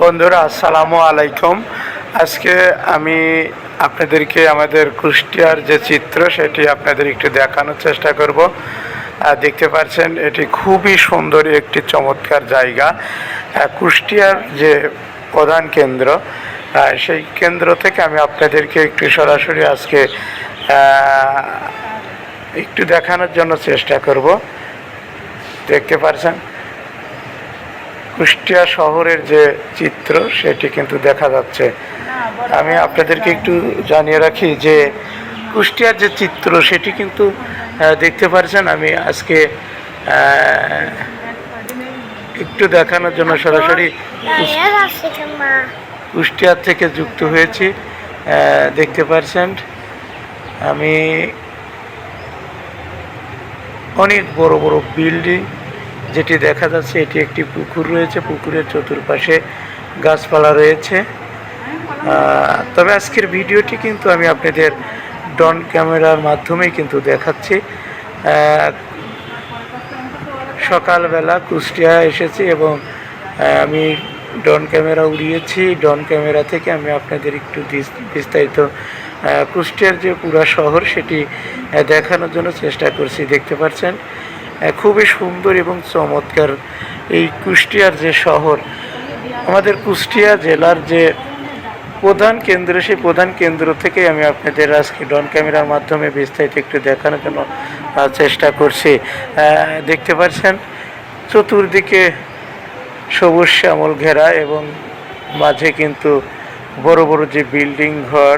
বন্ধুরা, আসসালামু আলাইকুম। আজকে আমি আপনাদেরকে আমাদের কুষ্টিয়ার যে চিত্র, সেটি আপনাদের একটু দেখানোর চেষ্টা করব। দেখতে পাচ্ছেন, এটি খুবই সুন্দর একটি চমৎকার জায়গা। কুষ্টিয়ার যে প্রধান কেন্দ্র সেই কেন্দ্র থেকে আমি আপনাদেরকে একটু সরাসরি আজকে একটু দেখানোর জন্য চেষ্টা করব। দেখতে পাচ্ছেন কুষ্টিয়া শহরের যে চিত্র, সেটি কিন্তু দেখা যাচ্ছে আমি আপনাদেরকে একটু জানিয়ে রাখি যে কুষ্টিয়ার যে চিত্র, সেটি কিন্তু দেখতে পারছেন আমি আজকে একটু দেখানোর জন্য সরাসরি. কুষ্টিয়ার থেকে যুক্ত হয়েছি দেখতে পারছেন, আমি অনেক বড় বড় বিল্ডিং যেটি দেখা যাচ্ছে এটি একটি পুকুর রয়েছে। পুকুরের চতুর্পাশে গাছপালা রয়েছে। তবে আজকের ভিডিওটি কিন্তু আমি আপনাদের ডন ক্যামেরার মাধ্যমেই কিন্তু দেখাচ্ছি। সকালবেলা কুষ্টিয়া এসেছি এবং আমি ডন ক্যামেরা উড়িয়েছি। ডন ক্যামেরা থেকে আমি আপনাদের একটু বিস্তারিত কুষ্টিয়ার যে পুরা শহর সেটি দেখানোর জন্য চেষ্টা করছি। দেখতে পাচ্ছেন? খুবই সুন্দর এবং চমৎকার এই কুষ্টিয়ার যে শহর, আমাদের কুষ্টিয়া জেলার যে প্রধান কেন্দ্র, সেই প্রধান কেন্দ্র থেকে আমি আপনাদের আজকে ডন ক্যামেরার মাধ্যমে বিস্তারিত একটু দেখানোর জন্য চেষ্টা করছি। দেখতে পাচ্ছেন, চতুর্দিকে সবুজ শ্যামল ঘেরা এবং মাঝে কিন্তু বড় বড় যে বিল্ডিং ঘর,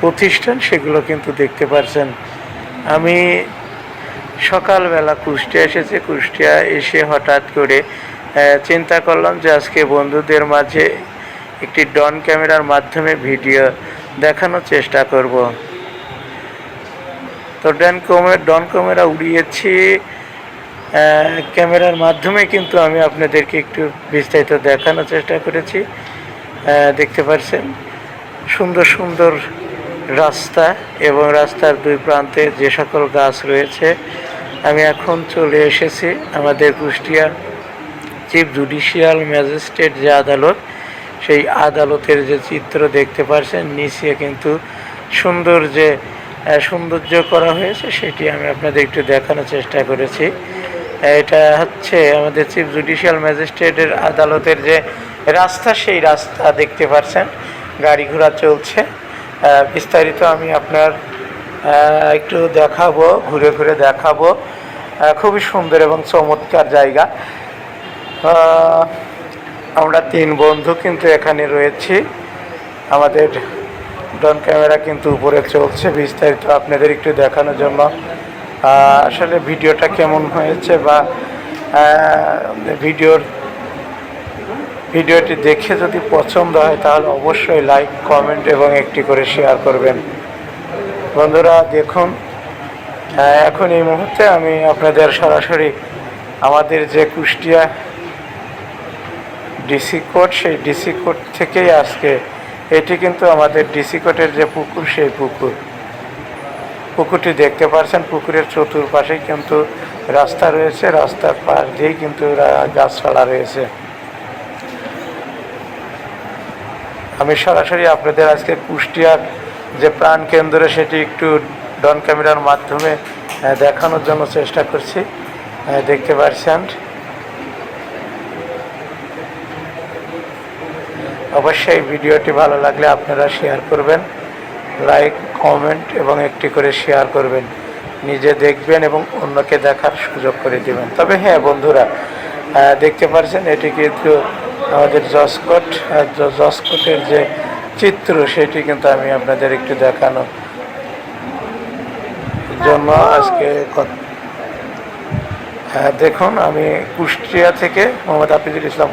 প্রতিষ্ঠান সেগুলো কিন্তু দেখতে পাচ্ছেন। আমি সকালবেলা কুষ্টিয়া এসেছে। কুষ্টিয়া এসে হঠাৎ করে চিন্তা করলাম যে আজকে বন্ধুদের মাঝে একটি ডন ক্যামেরার মাধ্যমে ভিডিও দেখানোর চেষ্টা করব। তো ডন ক্যামেরা ডন ক্যামেরা উড়িয়েছি। ক্যামেরার মাধ্যমে কিন্তু আমি আপনাদেরকে একটু বিস্তারিত দেখানোর চেষ্টা করেছি। দেখতে পাচ্ছেন সুন্দর সুন্দর রাস্তা এবং রাস্তার দুই প্রান্তে যে সকল গাছ রয়েছে আমি এখন চলে এসেছি আমাদের কুষ্টিয়া চিফ জুডিশিয়াল ম্যাজিস্ট্রেট যে আদালত, সেই আদালতের যে চিত্র দেখতে পাচ্ছেন নিচে কিন্তু সুন্দর যে সৌন্দর্য করা হয়েছে, সেটি আমি আপনাদের একটু দেখানোর চেষ্টা করেছি। এটা হচ্ছে আমাদের চিফ জুডিশিয়াল ম্যাজিস্ট্রেটের আদালতের যে রাস্তা, সেই রাস্তা দেখতে পাচ্ছেন গাড়ি ঘোড়া চলছে। বিস্তারিত আমি আপনার একটু দেখাবো, ঘুরে ঘুরে দেখাবো। খুবই সুন্দর এবং চমৎকার জায়গা। আমরা তিন বন্ধু কিন্তু এখানে রয়েছি। আমাদের ড্রোন ক্যামেরা কিন্তু উপরে চলছে বিস্তারিত আপনাদের একটু দেখানোর জন্য। আসলে ভিডিওটা কেমন হয়েছে বা ভিডিওর, ভিডিওটি দেখে যদি পছন্দ হয় তাহলে অবশ্যই লাইক, কমেন্ট এবং একটি করে শেয়ার করবেন। বন্ধুরা, দেখুন এখন এই মুহূর্তে আমি আপনাদের সরাসরি আমাদের যে কুষ্টিয়া ডিসি কোর্ট, সেই ডিসি কোর্ট থেকেই আজকে এটি কিন্তু আমাদের ডিসি কোর্টের যে পুকুর, সেই পুকুর। পুকুরটি দেখতে পাচ্ছেন পুকুরের চতুর্পাশেই কিন্তু রাস্তা রয়েছে, রাস্তার পাশ দিয়েই কিন্তু গাছপালা রয়েছে। আমি সরাসরি আপনাদের আজকে কুষ্টিয়ার যে প্রাণ কেন্দ্র সেটি একটু ডন ক্যামেরার মাধ্যমে দেখানোর জন্য চেষ্টা করছি। দেখতে পাচ্ছেন অবশ্যই ভিডিওটি ভালো লাগলে আপনারা শেয়ার করবেন, লাইক, কমেন্ট এবং একটি করে শেয়ার করবেন। নিজে দেখবেন এবং অন্যকে দেখার সুযোগ করে দেবেন। তবে হ্যাঁ বন্ধুরা দেখতে পাচ্ছেন এটি কিন্তু আমাদের জসকট জসকটের যে চিত্র সেটি কিন্তু আমি আপনাদের একটু দেখানো জন্য আজকে হ্যাঁ, দেখুন আমি কুষ্টিয়া থেকে মোহাম্মদ হাফিজুল ইসলাম